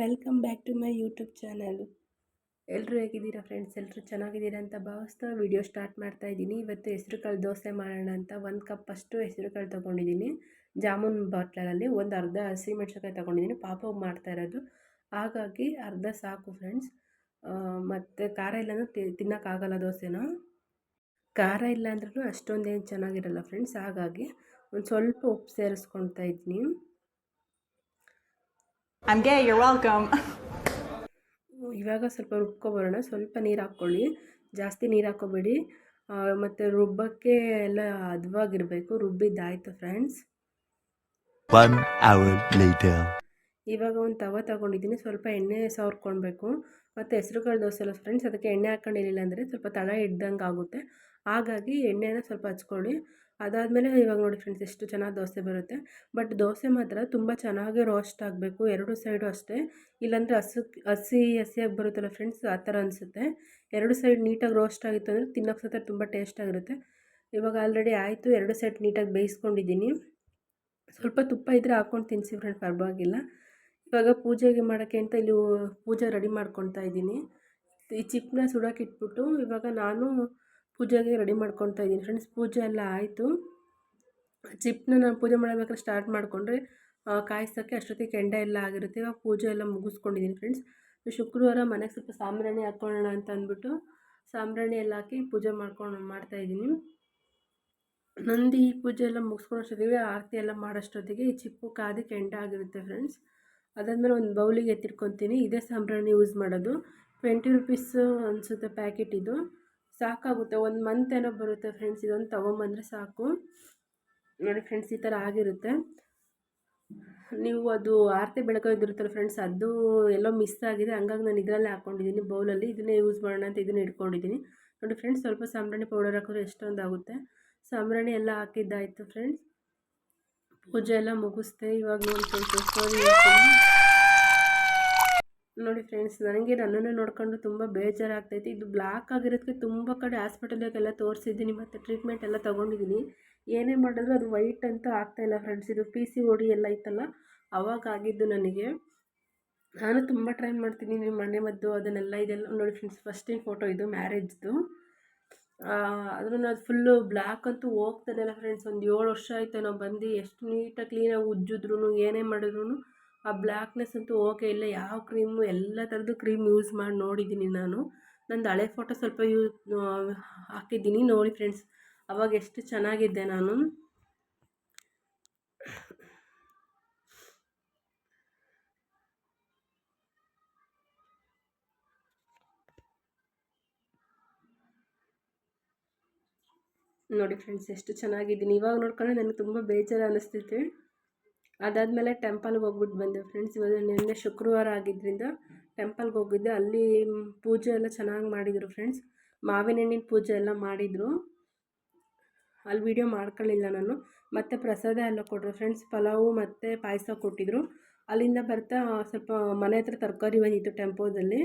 Welcome back to my YouTube channel ಎಲ್ಲರೂ ಹೇಗಿದ್ದೀರಾ friends ಎಲ್ಲರೂ ಚೆನ್ನಾಗಿದ್ದೀರಾ ಅಂತ ಭಾವಿಸ್ತಾ ವಿಡಿಯೋ ಸ್ಟಾರ್ಟ್ ಮಾಡ್ತಾ ಇದ್ದೀನಿ. ಇವತ್ತು ಹೆಸ್ರು ಕಾಳು ದೋಸೆ ಮಾಡೋಣ ಅಂತ ಒಂದು ಕಪ್ ಅಷ್ಟು ಹೆಸ್ರು ಕಾಳು ತೊಗೊಂಡಿದ್ದೀನಿ. ಜಾಮೂನ್ ಬಾಟ್ಲಲ್ಲಿ ಒಂದು ಅರ್ಧ ಹಸಿ ಮೆಣಸಿನ್ಕಾಯಿ ತೊಗೊಂಡಿದ್ದೀನಿ. ಪಾಪ ಮಾಡ್ತಾ ಇರೋದು. ಹಾಗಾಗಿ ಅರ್ಧ ಸಾಕು ಫ್ರೆಂಡ್ಸ್ ಮತ್ತು ಖಾರ ಇಲ್ಲಾಂದ್ರೆ ತಿನ್ನೋಕ್ಕಾಗಲ್ಲ ದೋಸೆನ. ಖಾರ ಇಲ್ಲ ಅಂದ್ರೂ ಅಷ್ಟೊಂದೇನು ಚೆನ್ನಾಗಿರಲ್ಲ ಫ್ರೆಂಡ್ಸ್ ಹಾಗಾಗಿ ಒಂದು ಸ್ವಲ್ಪ ಉಪ್ಪು ಸೇರಿಸ್ಕೊಳ್ತಾ ಇದ್ದೀನಿ. I'm gay, you're welcome. ಇವಾಗ ಸ್ವಲ್ಪ ರುಬ್ಕೊಬರೋಣ ಸ್ವಲ್ಪ ನೀರು ಹಾಕ್ಕೊಳ್ಳಿ. ಜಾಸ್ತಿ ನೀರು ಹಾಕ್ಕೋಬೇಡಿ. ಮತ್ತು ರುಬ್ಬಕ್ಕೆ ಎಲ್ಲ ಹದವಾಗಿರಬೇಕು ರುಬ್ಬಿದ್ದಾಯ್ತು ಫ್ರೆಂಡ್ಸ್ One hour later. ಇವಾಗ ಒಂದು ತವ ತಗೊಂಡಿದ್ದೀನಿ. ಸ್ವಲ್ಪ ಎಣ್ಣೆ ಸವರ್ಕೊಳ್ಬೇಕು ಮತ್ತು ಹೆಸ್ರುಕಾಳು ದೋಸೆ ಅಲ್ಲ ಫ್ರೆಂಡ್ಸ್ ಅದಕ್ಕೆ ಎಣ್ಣೆ ಹಾಕ್ಕೊಂಡಿರಲಿಲ್ಲ ಅಂದರೆ ಸ್ವಲ್ಪ ತಳ ಇಡ್ದಂಗೆ ಆಗುತ್ತೆ ಹಾಗಾಗಿ ಎಣ್ಣೆನ ಸ್ವಲ್ಪ ಹಚ್ಕೊಳ್ಳಿ. ಅದಾದಮೇಲೆ ಇವಾಗ ನೋಡಿ ಫ್ರೆಂಡ್ಸ್ ಎಷ್ಟು ಚೆನ್ನಾಗಿ ದೋಸೆ ಬರುತ್ತೆ. ಬಟ್ ದೋಸೆ ಮಾತ್ರ ತುಂಬ ಚೆನ್ನಾಗಿ ರೋಸ್ಟ್ ಆಗಬೇಕು. ಎರಡು ಸೈಡು ಅಷ್ಟೇ. ಇಲ್ಲಾಂದರೆ ಹಸು, ಹಸಿ, ಹಸಿಯಾಗಿ ಬರುತ್ತಲ್ಲ ಫ್ರೆಂಡ್ಸ್ ಆ ಥರ ಅನಿಸುತ್ತೆ. ಎರಡು ಸೈಡ್ ನೀಟಾಗಿ ರೋಸ್ಟ್ ಆಗಿತ್ತು ಅಂದರೆ ತಿನ್ನೋಕ್ಕೆ ಸಹ ತುಂಬ ಟೇಸ್ಟಾಗಿರುತ್ತೆ ಇವಾಗ ಆಲ್ರೆಡಿ ಆಯಿತು. ಎರಡು ಸೈಡ್ ನೀಟಾಗಿ ಬೇಯಿಸ್ಕೊಂಡಿದ್ದೀನಿ. ಸ್ವಲ್ಪ ತುಪ್ಪ ಇದ್ದರೆ ಹಾಕ್ಕೊಂಡು ತಿನ್ನಿಸಿ ಫ್ರೆಂಡ್ ಪರವಾಗಿಲ್ಲ. ಇವಾಗ ಪೂಜೆಗೆ ಮಾಡೋಕ್ಕೆ ಅಂತ ಇಲ್ಲಿ ಪೂಜೆ ರೆಡಿ ಮಾಡ್ಕೊತಾ ಇದ್ದೀನಿ. ಈ ಚಿಪ್ಪನ್ನ ಸುಡೋಕೆ ಇಟ್ಬಿಟ್ಟು ಇವಾಗ ನಾನು ಪೂಜೆಗೆ ರೆಡಿ ಮಾಡ್ಕೊತಾ ಇದ್ದೀನಿ. ಫ್ರೆಂಡ್ಸ್ ಪೂಜೆ ಎಲ್ಲ ಆಯಿತು. ಚಿಪ್ಪನ್ನ ನಾನು ಪೂಜೆ ಮಾಡಬೇಕಾದ್ರೆ ಸ್ಟಾರ್ಟ್ ಮಾಡಿಕೊಂಡ್ರೆ ಕಾಯಿಸೋಕ್ಕೆ ಅಷ್ಟೊತ್ತಿಗೆ ಕೆಂಡ ಎಲ್ಲ ಆಗಿರುತ್ತೆ. ಇವಾಗ ಪೂಜೆ ಎಲ್ಲ ಮುಗಿಸ್ಕೊಂಡಿದ್ದೀನಿ ಫ್ರೆಂಡ್ಸ್ ಶುಕ್ರವಾರ ಮನೆಗೆ ಸ್ವಲ್ಪ ಸಾಂಬ್ರಾಣಿ ಹಾಕ್ಕೊಳ್ಳೋಣ ಅಂತ ಅಂದ್ಬಿಟ್ಟು ಸಾಂಬ್ರಾಣಿ ಎಲ್ಲ ಹಾಕಿ ಪೂಜೆ ಮಾಡ್ಕೊಂಡು ಮಾಡ್ತಾಯಿದ್ದೀನಿ ನಂದು ಈ ಪೂಜೆ ಎಲ್ಲ ಮುಗಿಸ್ಕೊಂಡಷ್ಟೊತ್ತಿಗೆ ಆರತಿ ಎಲ್ಲ ಮಾಡೋಷ್ಟೊತ್ತಿಗೆ ಈ ಚಿಪ್ಪು ಕಾದಿ ಕೆಂಡ ಆಗಿರುತ್ತೆ ಫ್ರೆಂಡ್ಸ್ ಅದಾದಮೇಲೆ ಒಂದು ಬೌಲಿಗೆ ಎತ್ತಿಟ್ಕೊತೀನಿ. ಇದೇ ಸಾಂಬ್ರಾಣಿ ಯೂಸ್ ಮಾಡೋದು. ಟ್ವೆಂಟಿ ರುಪೀಸು ಅನಿಸುತ್ತೆ ಪ್ಯಾಕೆಟ್ ಇದು. ಸಾಕಾಗುತ್ತೆ. ಒಂದು ಮಂತ್ ಏನೋ ಬರುತ್ತೆ ಫ್ರೆಂಡ್ಸ್ ಇದೊಂದು ತೊಗೊಂಬಂದರೆ ಸಾಕು. ನೋಡಿ ಫ್ರೆಂಡ್ಸ್ ಈ ಥರ ಆಗಿರುತ್ತೆ. ನೀವು ಅದು ಆರತಿ ಬೆಳಕೋದಿರುತ್ತಲ್ಲ ಫ್ರೆಂಡ್ಸ್ ಅದು ಎಲ್ಲೋ ಮಿಸ್ ಆಗಿದೆ. ಹಂಗಾಗಿ ನಾನು ಇದರಲ್ಲೇ ಹಾಕ್ಕೊಂಡಿದ್ದೀನಿ ಬೌಲಲ್ಲಿ ಇದನ್ನೇ ಯೂಸ್ ಮಾಡೋಣ ಅಂತ ಇದನ್ನೇ ಇಟ್ಕೊಂಡಿದ್ದೀನಿ ನೋಡಿ ಫ್ರೆಂಡ್ಸ್ ಸ್ವಲ್ಪ ಸಾಂಬ್ರಾಣಿ ಪೌಡರ್ ಹಾಕಿದ್ರೆ ಎಷ್ಟೊಂದು ಆಗುತ್ತೆ. ಸಾಂಬ್ರಾಣಿ ಎಲ್ಲ ಹಾಕಿದ್ದಾಯಿತು ಫ್ರೆಂಡ್ಸ್ ಪೂಜೆ ಎಲ್ಲ ಮುಗಿಸ್ದೆ. ಇವಾಗ ನೋಡಿ ಫ್ರೆಂಡ್ಸ್ ನೋಡಿ ಫ್ರೆಂಡ್ಸ್ ನನಗೆ ನನ್ನನ್ನು ನೋಡ್ಕೊಂಡು ತುಂಬ ಬೇಜಾರಾಗ್ತೈತೆ. ಇದು ಬ್ಲ್ಯಾಕ್ ಆಗಿರೋದಕ್ಕೆ ತುಂಬ ಕಡೆ ಹಾಸ್ಪಿಟಲ್ಗೆಲ್ಲ ತೋರಿಸಿದ್ದೀನಿ ಮತ್ತು ಟ್ರೀಟ್ಮೆಂಟ್ ಎಲ್ಲ ತೊಗೊಂಡಿದ್ದೀನಿ. ಏನೇ ಮಾಡಿದ್ರು ಅದು ವೈಟ್ ಅಂತ ಆಗ್ತಾಯಿಲ್ಲ ಫ್ರೆಂಡ್ಸ್ ಇದು ಪಿ ಸಿ ಓಡಿ ಎಲ್ಲ ಇತ್ತಲ್ಲ ಅವಾಗ ಆಗಿದ್ದು ನನಗೆ. ನಾನು ತುಂಬ ಟ್ರೈ ಮಾಡ್ತೀನಿ ನಿಮ್ಮ ಮನೆ ಮದ್ದು ಅದನ್ನೆಲ್ಲ ಇದೆಲ್ಲ ನೋಡಿ ಫ್ರೆಂಡ್ಸ್ ಫಸ್ಟಿನ ಫೋಟೋ ಇದು ಮ್ಯಾರೇಜ್ದು ಅದನ್ನು ಅದು ಫುಲ್ಲು ಬ್ಲ್ಯಾಕ್ ಅಂತೂ ಹೋಗ್ತಾನೆಲ್ಲ ಫ್ರೆಂಡ್ಸ್ ಒಂದು ಏಳು ವರ್ಷ ಆಯಿತು ನಾವು ಬಂದು ಎಷ್ಟು ನೀಟಾಗಿ ಕ್ಲೀನಾಗಿ ಉಜ್ಜಿದ್ರು ಏನೇ ಮಾಡಿದ್ರು ಆ ಬ್ಲ್ಯಾಕ್ನೆಸ್ ಅಂತೂ ಓಕೆ ಇಲ್ಲ. ಯಾವ ಕ್ರೀಮು ಎಲ್ಲ ಥರದ್ದು ಕ್ರೀಮ್ ಯೂಸ್ ಮಾಡಿ ನೋಡಿದ್ದೀನಿ ನಾನು. ನಂದು ಹಳೆ ಫೋಟೋ ಸ್ವಲ್ಪ ಯೂಸ್ ಹಾಕಿದ್ದೀನಿ ನೋಡಿ ಫ್ರೆಂಡ್ಸ್. ಅವಾಗ ಎಷ್ಟು ಚೆನ್ನಾಗಿದ್ದೆ ನಾನು. ನೋಡಿ ಫ್ರೆಂಡ್ಸ್, ಎಷ್ಟು ಚೆನ್ನಾಗಿದ್ದೀನಿ. ಇವಾಗ ನೋಡ್ಕೊಂಡ್ರೆ ನನಗೆ ತುಂಬ ಬೇಜಾರು ಅನ್ನಿಸ್ತೈತೆ ಅದಾದಮೇಲೆ ಟೆಂಪಲ್ಗೆ ಹೋಗ್ಬಿಟ್ಟು ಬಂದೆ ಫ್ರೆಂಡ್ಸ್ ಇವಾಗ ನಿನ್ನೆ ಶುಕ್ರವಾರ ಆಗಿದ್ದರಿಂದ ಟೆಂಪಲ್ಗೆ ಹೋಗಿದ್ದೆ. ಅಲ್ಲಿ ಪೂಜೆ ಎಲ್ಲ ಚೆನ್ನಾಗಿ ಮಾಡಿದರು ಫ್ರೆಂಡ್ಸ್ ಮಾವಿನ ಹಣ್ಣಿನ ಪೂಜೆ ಎಲ್ಲ ಮಾಡಿದರು. ಅಲ್ಲಿ ವೀಡಿಯೋ ಮಾಡ್ಕೊಳ್ಳಿಲ್ಲ ನಾನು. ಮತ್ತು ಪ್ರಸಾದ ಎಲ್ಲ ಕೊಟ್ಟರು ಫ್ರೆಂಡ್ಸ್ ಪಲಾವು ಮತ್ತು ಪಾಯಸ ಕೊಟ್ಟಿದ್ದರು ಅಲ್ಲಿಂದ ಬರ್ತಾ ಸ್ವಲ್ಪ ಮನೆ ಹತ್ರ ತರಕಾರಿ ಬಂದಿತ್ತು ಟೆಂಪೋದಲ್ಲಿ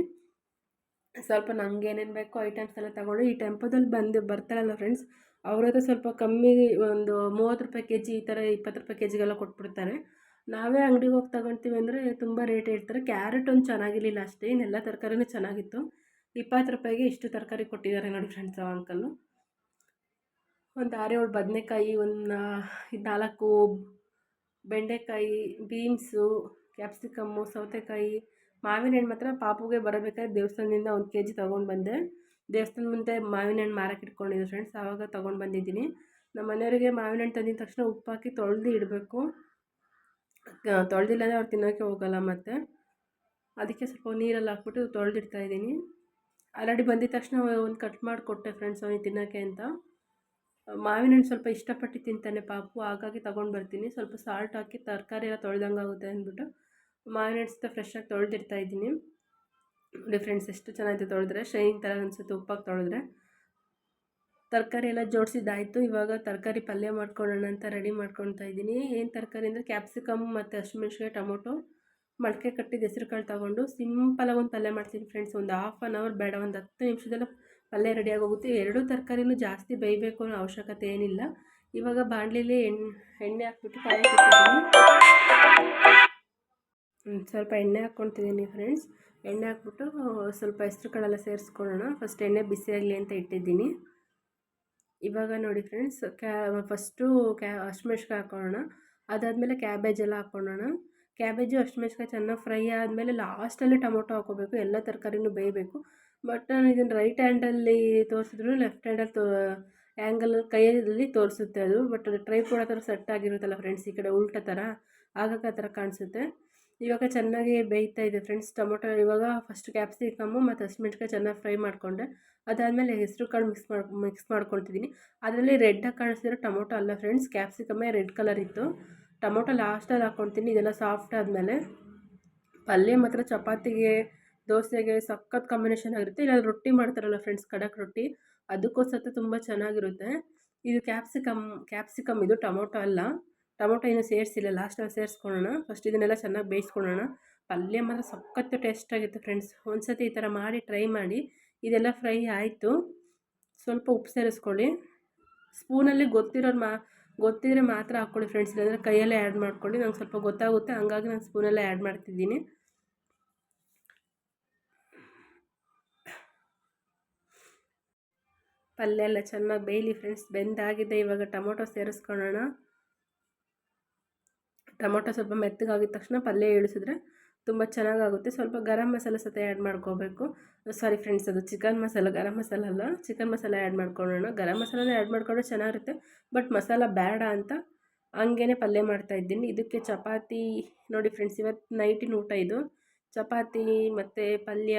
ಸ್ವಲ್ಪ ನಂಗೆ ಏನೇನು ಬೇಕೋ ಐಟಮ್ಸ್ ಎಲ್ಲ ತಗೊಂಡು ಈ ಟೆಂಪೋದಲ್ಲಿ ಬಂದು ಬರ್ತಾರಲ್ಲ ಫ್ರೆಂಡ್ಸ್ ಅವ್ರ ಹತ್ರ ಸ್ವಲ್ಪ ಕಮ್ಮಿ ಒಂದು ಮೂವತ್ತು ರೂಪಾಯಿ ಕೆ ಜಿ ಈ ಥರ ಇಪ್ಪತ್ತು ರೂಪಾಯಿ ಕೆ ಜಿಗೆಲ್ಲ ಕೊಟ್ಬಿಡ್ತಾರೆ. ನಾವೇ ಅಂಗಡಿಗೆ ಹೋಗಿ ತಗೊಳ್ತೀವಿ ಅಂದರೆ ತುಂಬ ರೇಟ್ ಹೇಳ್ತಾರೆ. ಕ್ಯಾರೆಟ್ ಒಂದು ಚೆನ್ನಾಗಿರಲಿಲ್ಲ ಅಷ್ಟೇ, ಇನ್ನೆಲ್ಲ ತರಕಾರಿನೂ ಚೆನ್ನಾಗಿತ್ತು. ಇಪ್ಪತ್ತು ರೂಪಾಯಿಗೆ ಇಷ್ಟು ತರಕಾರಿ ಕೊಟ್ಟಿದ್ದಾರೆ ನೋಡಿ ಫ್ರೆಂಡ್ಸ್ ಆ ಒಂದು ಆರು ಏಳು ಬದನೆಕಾಯಿ, ಒಂದು ನಾಲ್ಕು ಬೆಂಡೆಕಾಯಿ ಬೀನ್ಸು ಕ್ಯಾಪ್ಸಿಕಮ್ಮು ಸೌತೆಕಾಯಿ, ಮಾವಿನ ಹಣ್ಣು ಮಾತ್ರ ಪಾಪುಗೆ ಬರಬೇಕಾದ್ರೆ ದೇವಸ್ಥಾನದಿಂದ ಒಂದು ಕೆ ಜಿ ತೊಗೊಂಡು ಬಂದೆ. ದೇವಸ್ಥಾನ ಮುಂದೆ ಮಾವಿನ ಹಣ್ಣು ಮಾರಕ್ಕೆ ಇಟ್ಕೊಂಡಿದ್ದೆ ಫ್ರೆಂಡ್ಸ್ ಆವಾಗ ತೊಗೊಂಡು ಬಂದಿದ್ದೀನಿ. ನಮ್ಮ ಮನೆಯವರಿಗೆ ಮಾವಿನ ಹಣ್ಣು ತಂದಿದ ತಕ್ಷಣ ಹಾಕಿ ತೊಳೆದು ಇಡಬೇಕು. ತೊಳೆದಿಲ್ಲ ಅಂದರೆ ಅವ್ರು ತಿನ್ನೋಕ್ಕೆ ಹೋಗಲ್ಲ ಮತ್ತು. ಅದಕ್ಕೆ ಸ್ವಲ್ಪ ನೀರಲ್ಲಿ ಹಾಕ್ಬಿಟ್ಟು ತೊಳೆದಿಡ್ತಾ ಇದ್ದೀನಿ. ಆಲ್ರೆಡಿ ಬಂದಿದ ತಕ್ಷಣ ಒಂದು ಕಟ್ ಮಾಡಿ ಕೊಟ್ಟೆ ಫ್ರೆಂಡ್ಸ್ ಅವನಿಗೆ ತಿನ್ನೋಕ್ಕೆ ಅಂತ. ಮಾವಿನ ಹಣ್ಣು ಸ್ವಲ್ಪ ಇಷ್ಟಪಟ್ಟು ತಿಂತಾನೆ ಪಾಪು, ಹಾಗಾಗಿ ತೊಗೊಂಡು ಬರ್ತೀನಿ. ಸ್ವಲ್ಪ ಸಾಲ್ಟ್ ಹಾಕಿ ತರಕಾರಿ ಎಲ್ಲ ತೊಳೆದಂಗೆ ಆಗುತ್ತೆ ಅಂದ್ಬಿಟ್ಟು ಮಾವಿನ ಹಣ್ಣು ಸಹ ಫ್ರೆಶ್ಶಾಗಿ ತೊಳೆದಿಡ್ತಾ ಇದ್ದೀನಿ. ನೋಡಿ ಫ್ರೆಂಡ್ಸ್ ಎಷ್ಟು ಚೆನ್ನಾಗಿದೆ ತೊಳೆದ್ರೆ ಶೈನಿಂಗ್ ಥರ ಅನಿಸುತ್ತೆ, ಉಪ್ಪಾಗಿ ತೊಳೆದ್ರೆ. ತರಕಾರಿ ಎಲ್ಲ ಜೋಡಿಸಿದ್ದಾಯಿತು, ಇವಾಗ ತರಕಾರಿ ಪಲ್ಯ ಮಾಡ್ಕೊಳ್ಳೋಣ ಅಂತ ರೆಡಿ ಮಾಡ್ಕೊಳ್ತಾ ಇದ್ದೀನಿ. ಏನು ತರಕಾರಿ ಅಂದರೆ ಕ್ಯಾಪ್ಸಿಕಮ್ ಮತ್ತು ಹಸಿಮೆಣ್ಸಿಕಾಯಿ ಟೊಮೊಟೊ. ಮೊಳಕೆ ಕಟ್ಟಿದ ಹೆಸರು ಕಾಳು ತೊಗೊಂಡು ಸಿಂಪಲಾಗಿ ಒಂದು ಪಲ್ಯ ಮಾಡ್ತೀನಿ ಫ್ರೆಂಡ್ಸ್ ಒಂದು ಹಾಫ್ ಆನ್ ಅವರ್ ಬೇಡ, ಒಂದು ಹತ್ತು ನಿಮಿಷದಲ್ಲ ಪಲ್ಯ ರೆಡಿಯಾಗಿ ಹೋಗುತ್ತೆ ಎರಡೂ ತರಕಾರಿನೂ ಜಾಸ್ತಿ ಬೇಯಬೇಕು ಅನ್ನೋ ಅವಶ್ಯಕತೆ ಏನಿಲ್ಲ. ಇವಾಗ ಬಾಣಲಿಲಿ ಎಣ್ಣೆ ಎಣ್ಣೆ ಹಾಕ್ಬಿಟ್ಟು ಕಾಯಿ ಸ್ವಲ್ಪ ಎಣ್ಣೆ ಹಾಕ್ಕೊಳ್ತಿದ್ದೀನಿ ಫ್ರೆಂಡ್ಸ್ ಎಣ್ಣೆ ಹಾಕ್ಬಿಟ್ಟು ಸ್ವಲ್ಪ ಹೆಸ್ರು ಕಾಳೆಲ್ಲ ಸೇರಿಸ್ಕೊಳ್ಳೋಣ. ಫಸ್ಟ್ ಎಣ್ಣೆ ಬಿಸಿ ಆಗಲಿ ಅಂತ ಇಟ್ಟಿದ್ದೀನಿ. ಇವಾಗ ನೋಡಿ ಫ್ರೆಂಡ್ಸ್, ಕ್ಯಾ, ಫಸ್ಟು ಕ್ಯಾ ಹಸಿಮೆಣ್ಸಿಕಾಯಿ ಹಾಕ್ಕೊಳ್ಳೋಣ ಅದಾದಮೇಲೆ ಕ್ಯಾಬೇಜ್ ಎಲ್ಲ ಹಾಕ್ಕೊಳ್ಳೋಣ ಕ್ಯಾಬೇಜು ಹಸಿಮೆಣ್ಸಿಕಾಯಿ ಚೆನ್ನಾಗಿ ಫ್ರೈ ಆದಮೇಲೆ ಲಾಸ್ಟಲ್ಲಿ ಟೊಮೊಟೊ ಹಾಕ್ಕೋಬೇಕು ಎಲ್ಲ ತರಕಾರಿನೂ ಬೇಯಬೇಕು. ಬಟ್ ನಾನು ಇದನ್ನು ರೈಟ್ ಹ್ಯಾಂಡಲ್ಲಿ ತೋರಿಸಿದ್ರು, ಲೆಫ್ಟ್ ಹ್ಯಾಂಡಲ್ಲಿ ತೋ ಆ್ಯಂಗಲ್ ಕೈಯಲ್ಲಿ ತೋರಿಸುತ್ತೆ ಅದು. ಬಟ್ ಅದು ಟ್ರೈ ಕೂಡ ಥರ ಸೆಟ್ ಆಗಿರುತ್ತಲ್ಲ ಫ್ರೆಂಡ್ಸ್, ಈ ಕಡೆ ಉಲ್ಟ ಥರ ಆಗೋಕೆ ಆ ಥರ ಕಾಣಿಸುತ್ತೆ. ಇವಾಗ ಚೆನ್ನಾಗಿ ಬೇಯ್ತಾ ಇದೆ ಫ್ರೆಂಡ್ಸ್. ಟೊಮೊಟೊ ಇವಾಗ ಫಸ್ಟ್ ಕ್ಯಾಪ್ಸಿಕಮ್ಮು ಮತ್ತು ಹಸಿಮೆಣ್ಸಿಕಾಯಿ ಚೆನ್ನಾಗಿ ಫ್ರೈ ಮಾಡಿಕೊಂಡೆ. ಅದಾದಮೇಲೆ ಹೆಸರು ಕಾಳು ಮಿಕ್ಸ್ ಮಾಡಿ ಮಿಕ್ಸ್ ಮಾಡ್ಕೊಳ್ತಿದ್ದೀನಿ ಅದರಲ್ಲಿ ರೆಡ್ಡಾಗಿ ಕಾಣಿಸ್ತಿರೋ ಟೊಮೊಟೊ ಅಲ್ಲ ಫ್ರೆಂಡ್ಸ್ ಕ್ಯಾಪ್ಸಿಕಮ್ಮೇ ರೆಡ್ ಕಲರ್ ಇತ್ತು. ಟೊಮೊಟೊ ಲಾಸ್ಟಲ್ಲಿ ಹಾಕ್ಕೊಳ್ತೀನಿ ಇದೆಲ್ಲ ಸಾಫ್ಟ್ ಆದಮೇಲೆ. ಪಲ್ಯ ಮಾತ್ರ ಚಪಾತಿಗೆ, ದೋಸೆಗೆ ಸಖತ್ ಕಾಂಬಿನೇಷನ್ ಆಗಿರುತ್ತೆ. ಇಲ್ಲ ರೊಟ್ಟಿ ಮಾಡ್ತಾರಲ್ಲ ಫ್ರೆಂಡ್ಸ್, ಖಡಕ್ ರೊಟ್ಟಿ ಅದಕ್ಕೂ ಸಹ ತುಂಬ ಚೆನ್ನಾಗಿರುತ್ತೆ. ಇದು ಕ್ಯಾಪ್ಸಿಕಮ್ ಕ್ಯಾಪ್ಸಿಕಮ್ ಇದು ಟೊಮೊಟೊ ಅಲ್ಲ. ಟೊಮೊಟೊ ಇನ್ನೂ ಸೇರಿಸಿಲ್ಲ ಲಾಸ್ಟಲ್ಲಿ ಸೇರಿಸ್ಕೊಳ್ಳೋಣ. ಫಸ್ಟ್ ಇದನ್ನೆಲ್ಲ ಚೆನ್ನಾಗಿ ಬೇಯಿಸ್ಕೊಳ್ಳೋಣ. ಪಲ್ಯ ಮಾತ್ರ ಸಖತ್ತು ಟೇಸ್ಟ್ ಆಗಿತ್ತು ಫ್ರೆಂಡ್ಸ್ ಒಂದ್ಸತಿ ಈ ಥರ ಮಾಡಿ ಟ್ರೈ ಮಾಡಿ. ಇದೆಲ್ಲ ಫ್ರೈ ಆಯಿತು. ಸ್ವಲ್ಪ ಉಪ್ಪು ಸೇರಿಸ್ಕೊಳ್ಳಿ. ಸ್ಪೂನಲ್ಲಿ ಗೊತ್ತಿರೋರು ಮಾ, ಗೊತ್ತಿದ್ರೆ ಮಾತ್ರ ಹಾಕ್ಕೊಳ್ಳಿ ಫ್ರೆಂಡ್ಸ್ ಇಲ್ಲಾಂದರೆ ಕೈಯಲ್ಲೇ ಆ್ಯಡ್ ಮಾಡ್ಕೊಳ್ಳಿ. ನಂಗೆ ಸ್ವಲ್ಪ ಗೊತ್ತಾಗುತ್ತೆ. ಹಂಗಾಗಿ ನಾನು ಸ್ಪೂನಲ್ಲೇ ಆ್ಯಡ್ ಮಾಡ್ತಿದ್ದೀನಿ. ಪಲ್ಯ ಎಲ್ಲ ಚೆನ್ನಾಗಿ ಬೇಯಲಿ ಫ್ರೆಂಡ್ಸ್ ಬೆಂದಾಗಿದೆ ಇವಾಗ. ಟೊಮೊಟೊ ಸೇರಿಸ್ಕೊಳ್ಳೋಣ. ಟೊಮೊಟೊ ಸ್ವಲ್ಪ ಮೆತ್ತಗಾಗಿದ ತಕ್ಷಣ ಪಲ್ಯ ಇಳಿಸಿದ್ರೆ ತುಂಬ ಚೆನ್ನಾಗಾಗುತ್ತೆ. ಸ್ವಲ್ಪ ಗರಂ ಮಸಾಲೆ ಸತ ಆ್ಯಡ್ ಮಾಡ್ಕೋಬೇಕು. ಸಾರಿ ಫ್ರೆಂಡ್ಸ್ ಅದು ಚಿಕನ್ ಮಸಾಲ, ಗರಂ ಮಸಾಲ ಅಲ್ಲ. ಚಿಕನ್ ಮಸಾಲ ಆ್ಯಡ್ ಮಾಡ್ಕೊಳ್ಳೋಣ. ಗರಂ ಮಸಾಲನೇ ಆ್ಯಡ್ ಮಾಡ್ಕೊಂಡ್ರೆ ಚೆನ್ನಾಗಿರುತ್ತೆ. ಬಟ್ ಮಸಾಲ ಬೇಡ ಅಂತ ಹಂಗೇ ಪಲ್ಯ ಮಾಡ್ತಾಯಿದ್ದೀನಿ ಇದಕ್ಕೆ ಚಪಾತಿ, ನೋಡಿ ಫ್ರೆಂಡ್ಸ್ ಇವತ್ತು ನೈಟಿನ ಊಟ ಇದು. ಚಪಾತಿ ಮತ್ತು ಪಲ್ಯ,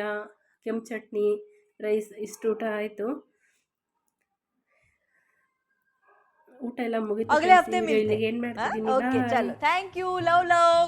ಕೆಂಪು ಚಟ್ನಿ, ರೈಸ್ ಇಷ್ಟು ಊಟ ಆಯಿತು. ಊಟ ಎಲ್ಲ ಮುಗಿತು अगले ಹಫ್ತೆ ಈಗ ಇಲ್ಲಿಗೆ ಏನ್ ಮಾಡ್ತಿದ್ದೀನಿ ಓಕೆ ನಾನು? Thank you love love.